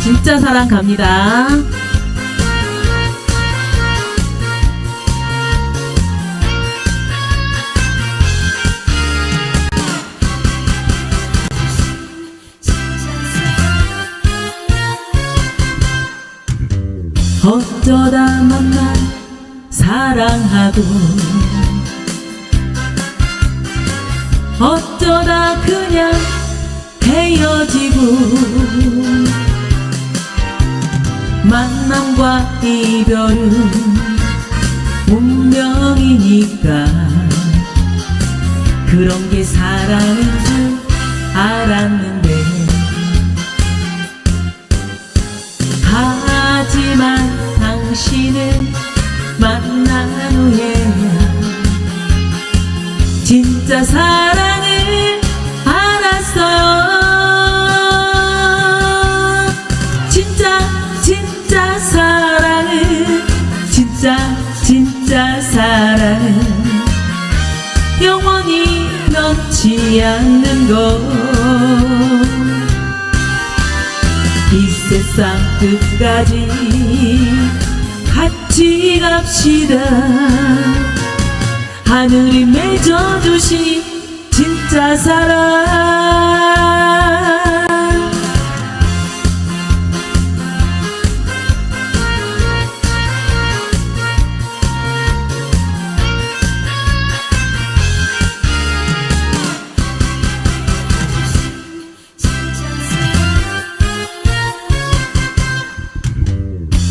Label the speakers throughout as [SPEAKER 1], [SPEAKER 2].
[SPEAKER 1] 진짜 사랑 갑니다. 어쩌다 만나 사랑하고 만남과 이별은 운명이니까. 그런 게 사랑인 줄 알았는데. 하지만 당신은 만난 후에야 진짜 사랑을 알았어요. 진짜 진짜 사랑은 진짜 진짜 사랑은 영원히 변치 않는 것. 이 세상 끝까지 같이 갑시다. 하늘이 맺어주신 진짜 사랑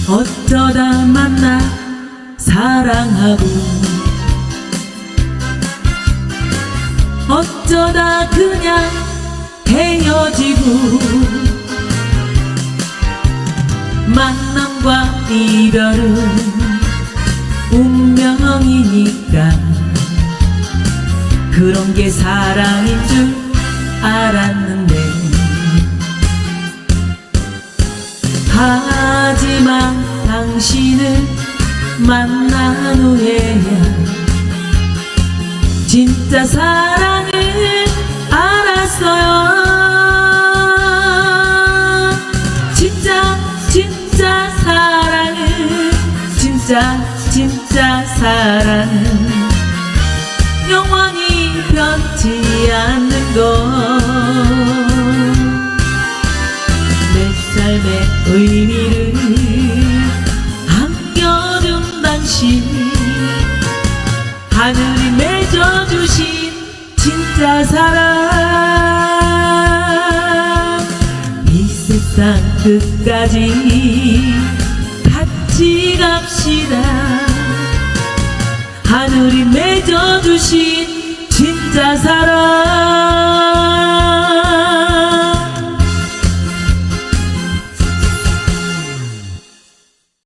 [SPEAKER 1] 어쩌다 만나 사랑하고 어쩌다 그냥 헤어지고 만남과 이별은 운명이니까 그런 게 사랑인 줄 알았는데 하지만 당신을 만난 후에야 진짜 사랑을 알았어요. 진짜 진짜 사랑은 진짜 진짜 사랑은 영원히 변치 않는 것 주신 진짜 사랑. 이 세상 끝까지 같이 갑시다. 하늘이 맺어주신 진짜 사랑